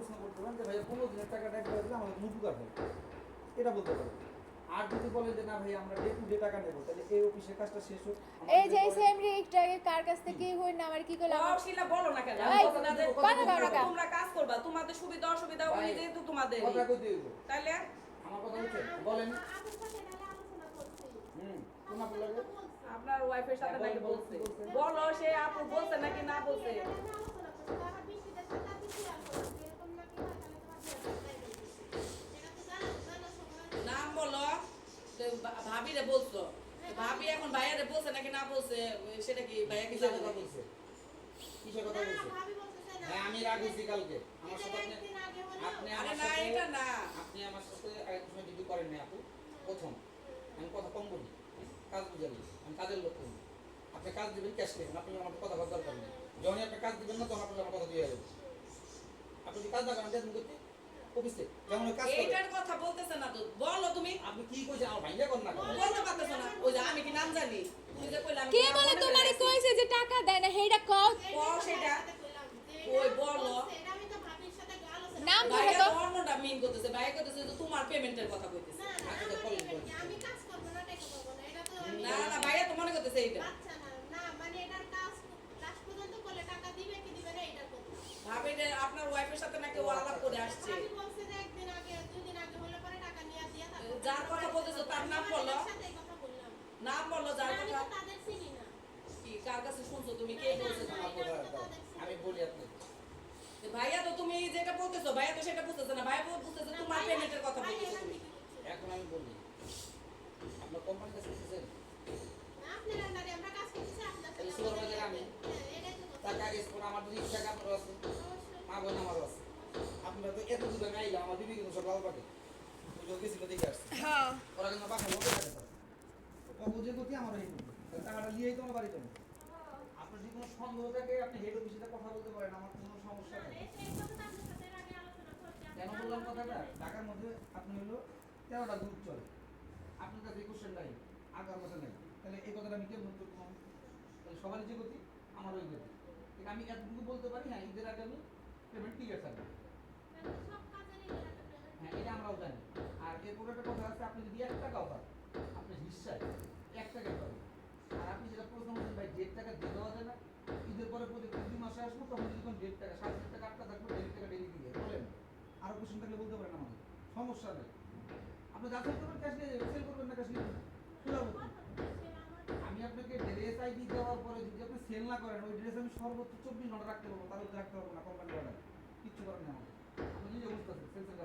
প্রশ্ন করতে পারেন যে ভাইয়া পনেরো দিনের টাকাটা একবার দিলে আমাদের উপকার হবে। এটা বলতে পারেন। আর যদি বলেন যে না ভাই আমরা ডে টু ডে টাকা নেব তাহলে এই অফিসের কাজটা শেষ হোক এই যে সেম কার কাছ থেকে হই না আমার কি করলাম শিলা বলো না কেন? এই, বলো না কথা বলো না তোমরা কাজ করবা তোমাদের সুবিধা অসুবিধা উনি যেহেতু তোমাদের। কথা কই দিব তাইলে? আমার কথা হচ্ছে বলেন। হুম তোমার আপনার ওয়াইফের সাথে নাকি বল, বলছে? বলছে। বলো সে আপু বলছে নাকি না বলছে এটা নিয়ে আলোচনা করছি তারপর বৃষ্টিতে সাথে আপনি শেয়ার করুন এরকম নাকি হয় তাহলে তোমার বিয়ে করতে এটা তো জানা জানা সময় নাম বলো তো ভা- ভাবিরে বলছো? ভাবি এখন ভাইয়ারে বলছে নাকি না বলছে? সেটা কি ভাইয়া কি জানে? কথা বলছে? কিসের কথা বলছে? ভাবি বলতেছে না। হ্যাঁ আমি রাখছি কালকে। আমার সাথে আপনি আরে আমার না সাথে এটা না। আপনি আমার সাথে আরেক সময় করেন না আপু। প্রথম। আমি কথা কম বলি। কাজ বুঝালি আমি কাজের লোক করি আপনি কাজ দিবেন ক্যাশ দেবেন। আপনি আমার কথা বলার দরকার নেই। যখনই আপনি কাজ দিবেন না তখন আপনি আমার কথা দিয়ে যাবেন আপনি যদি কাজ না করেন দেন করতে অফিসে। যেমন কাজ করে? এইটার কথা বলতেছে না তো। বলো তুমি। আপনি কি কইছেন আমার ভাইয়া কর না বলতে পারতেছো না। ওই যে আমি কি নাম জানি? তুমি যে কইলা কে বলে তোমারে কইছে যে টাকা দেয় না? হেইটা কও। কও সেটা। এটা বলো। তো নাম ধরে ভাইয়া ধর্মটা মিন করতেছে। ভাইয়া করতেছে যে তোমার পেমেন্টের কথা কইতেছে। আমি কাজ করব না, টাকা পাবো না, এটা তো না না ভাইয়া তো মনে করতেছে এইটা বাচ্চা না, না, মানে এটার কাজ last পর্যন্ত করলে টাকা দিবে কি দিবে না, এটার কথা। ভাবি যে আপনার ওয়াইফের সাথে নাকি ও আলাপ করে আসছে। ভাবি বলছে যে একদিন আগে, দুদিন আগে হলে পরে টাকা নিয়ে দিয়া তারপর যার কথা বলতেছো তার নাম বলো। তাদের সাথে এই কথা বললাম। নাম বলল যার কথা। তো তাদের চিনি না। কি কার কাছে শুনছো তুমি? কে বলছে আমি বলি আপনি। ভাইয়া তো তুমি যেটা বলতেছো ভাইয়া তো সেটা বুঝতেছে না। ভাইয়া বুঝতেছে তোমার পেমেন্টের কথা বলতেছো। এখন আমি বলি আপনার কোম্পানি কাছে দিচ্ছেন না, আপনার under এ আমরা কাজ করতেছি, আপনার তাহলে সাথে supervisor আমি। হ্যাঁ, এটাই তো কথা। টাকা আগে স্পোন আমার যদি ইচ্ছা আপনারও আছে অবশ্যই। মা বোন আমারও আছে আপনারা তো এত দূরে নাই আমার দিদি কিন্তু সব লাল পাকে ওই যে গেছিল দেখে আসছে। হ্যাঁ। ওরা কিন্তু বাসার মধ্যে থাকে তো ও বুঝে গতি আমার এই টাকাটা তোমার। আপনার যদি কোনো সন্দেহ থাকে আপনি হেড অফিসে কথা বলতে পারেন আমার কোনো সমস্যা নেই। কেন বললাম কথাটা। ঢাকার মধ্যে আপনি হলো তেরোটা গ্রুপ চলে। আপনার কাছে কোশ্চেন নাই আগার কাছে নাই। তাহলে এই কথাটা আমি কেমন তাহলে সবারই যে গতি আমার ওই গতি। আমি এতটুকু বলতে পারি হ্যাঁ ঈদের আগে আমি পেমেন্ট ক্লিয়ার থাকবে। আপনি যদি এক টাকাও পান, আপনি হিসায় এক টাকা পাবেন। আর আপনি যেটা প্রশ্ন করছেন, ভাই, দেড় টাকা দিয়ে দেওয়া যায় না? ঈদের পরে প্রতি দুই মাসে আসব, তখন যদি কোনো দেড় টাকা সাত হাজার টাকা, আটটা থাকবে দেড় টাকা ডেলি দিয়ে বলেন আরও কোশ্চেন থাকলে বলতে পারেন আমাকে। সমস্যা নেই। আপনি যা সেল করবেন ক্যাশ নিয়ে সেল করবেন না ক্যাশ নিয়ে আমি আপনাকে ড্রেস আইডি দেওয়ার পরে যদি আপনি সেল না করেন, ওই ড্রেস আমি সর্বোচ্চ চব্বিশ ঘণ্টা রাখতে পারব, তার রাখতে পারব না কোম্পানি অর্ডার কিচ্ছু করেন না আমাকে। আপনি নিজে বুঝতে পারছেন সেলসের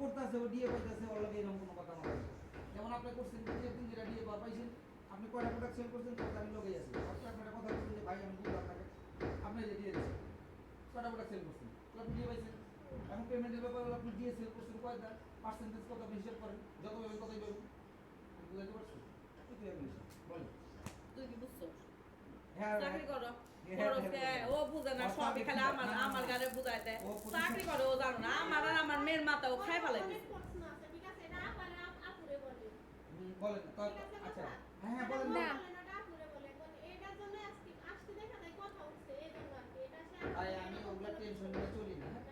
করতেছে ও ডিএ পাইতেছে ওর লগে এরকম কোনো কথা আমার যেমন আপনি করছেন যে দিন যেটা ডিএ পাওয়া পাইছেন আপনি কয়টা প্রোডাক্ট সেল করছেন তাতে আমি লগেই আছি। আপনি আপনার কথা বলছেন যে ভাই আমি বুঝলাম আপনাকে আপনি যে দিয়ে দিয়েছেন কয়টা প্রোডাক্ট সেল করছেন? আপনি ডিএ পাইছেন। এখন পেমেন্টের ব্যাপারে আপনি ডিএ সেল করছেন কয়টা? পার্সেন্টেজ কত আপনি হিসাব করেন? যত পাবেন কতই পাবেন? আমি বুঝাইতে পারছি এটাই আমি বলেন। তুই কি বুঝছ? হ্যাঁ চাকরি করো। করো কে? ও বুঝে না সবই খালি আমার না, না, আমার না। গাড়ি বুঝাইতে চাকরি করে ও জানো না আমার আর আমার মেয়ের মাথা ও খাই বলেন আচ্ছা? হ্যাঁ হ্যাঁ বলেন না। তাই আমি। ওগুলা টেনশন নিয়ে চলি না হ্যাঁ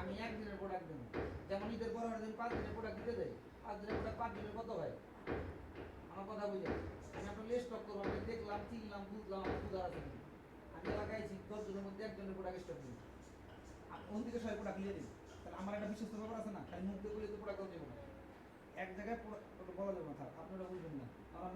আমি একদিনের প্রোডাক্ট দেবো যেমন ঈদের পর দিন পাঁচ দিনের প্রোডাক্ট দিতে যাই পাঁচ দিনের প্রোডাক্ট পাঁচ দিনের কত হয় আমার কথা বুঝে আমি আপনার লিস্ট করব আমি দেখলাম চিনলাম বুঝলাম আমার বুঝার আছে। আমি লাগাইছি দশ জনের মধ্যে একজনের প্রোডাক্ট স্টক দিই ওন থেকে সবাই প্রোডাক্ট দিই তাহলে আমার একটা বিশ্বস্ত ব্যাপার আছে না? তাই মুখ দিয়ে বলে তো দেবো না। এক জায়গায় বলা যাবে না আপনারা বুঝবেন না।